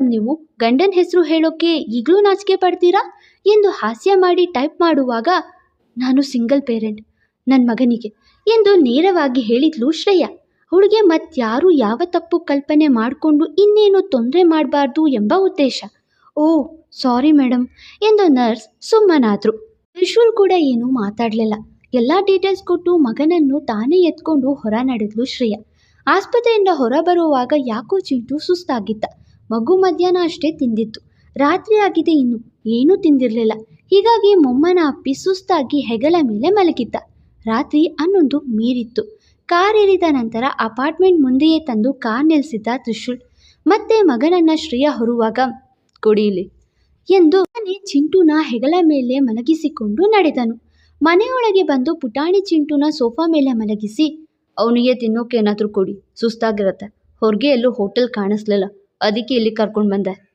ನೀವು ಗಂಡನ ಹೆಸರು ಹೇಳೋಕೆ ಈಗಲೂ ನಾಚಿಕೆ ಪಡ್ತೀರಾ? ಎಂದು ಹಾಸ್ಯ ಮಾಡಿ ಟೈಪ್ ಮಾಡುವಾಗ, ನಾನು ಸಿಂಗಲ್ ಪೇರೆಂಟ್ ನನ್ನ ಮಗನಿಗೆ, ಎಂದು ನೇರವಾಗಿ ಹೇಳಿದ್ಲು ಶ್ರೇಯ. ಅವಳಿಗೆ ಮತ್ತಾರು ಯಾವ ತಪ್ಪು ಕಲ್ಪನೆ ಮಾಡಿಕೊಂಡು ಇನ್ನೇನು ತೊಂದರೆ ಮಾಡಬಾರ್ದು ಎಂಬ ಉದ್ದೇಶ? ಓ, ಸಾರಿ ಮೇಡಮ್ ಎಂದು ನರ್ಸ್ ಸುಮ್ಮನಾದ್ರು. ತ್ರಿಶೂಲ್ ಕೂಡ ಏನೂ ಮಾತಾಡಲಿಲ್ಲ. ಎಲ್ಲ ಡೀಟೇಲ್ಸ್ ಕೊಟ್ಟು ಮಗನನ್ನು ತಾನೇ ಎತ್ಕೊಂಡು ಹೊರ ನಡೆದ್ಲು ಶ್ರೇಯ. ಆಸ್ಪತ್ರೆಯಿಂದ ಹೊರ ಬರುವಾಗ ಯಾಕೋ ಚಿಂಟು ಸುಸ್ತಾಗಿದ್ದ. ಮಗು ಮಧ್ಯಾಹ್ನ ಅಷ್ಟೇ ತಿಂದಿತ್ತು. ರಾತ್ರಿ ಆಗಿದೆ ಇನ್ನು. ಏನೂ ತಿಂದಿರಲಿಲ್ಲ. ಹೀಗಾಗಿ ಮೊಮ್ಮನ ಅಪ್ಪಿ ಸುಸ್ತಾಗಿ ಹೆಗಲ ಮೇಲೆ ಮಲಗಿದ್ದ. ರಾತ್ರಿ ಹನ್ನೊಂದು ಮೀರಿತ್ತು. ಕಾರ್ ಏರಿದ ನಂತರ ಅಪಾರ್ಟ್ಮೆಂಟ್ ಮುಂದೆಯೇ ತಂದು ಕಾರ್ ನಿಲ್ಲಿಸಿದ್ದ ತ್ರಿಶೂಲ್. ಮತ್ತೆ ಮಗನನ್ನ ಶ್ರೇಯ ಹೊರುವಾಗ ಕುಡಿಯಲಿ ಎಂದು ಮನೆ ಚಿಂಟುನ ಹೆಗಲ ಮೇಲೆ ಮಲಗಿಸಿಕೊಂಡು ನಡೆದನು. ಮನೆಯೊಳಗೆ ಬಂದು ಪುಟಾಣಿ ಚಿಂಟುನ ಸೋಫಾ ಮೇಲೆ ಮಲಗಿಸಿ, ಅವನಿಗೆ ತಿನ್ನೋಕೆ ಏನಾದರೂ ಕೊಡಿ. ಸುಸ್ತಾಗಿರತ್ತೆ. ಹೊರಗೆ ಎಲ್ಲೂ ಹೋಟೆಲ್ ಕಾಣಿಸ್ಲಿಲ್ಲ. ಅದಕ್ಕೆ ಇಲ್ಲಿ ಕರ್ಕೊಂಡು ಬಂದೆ.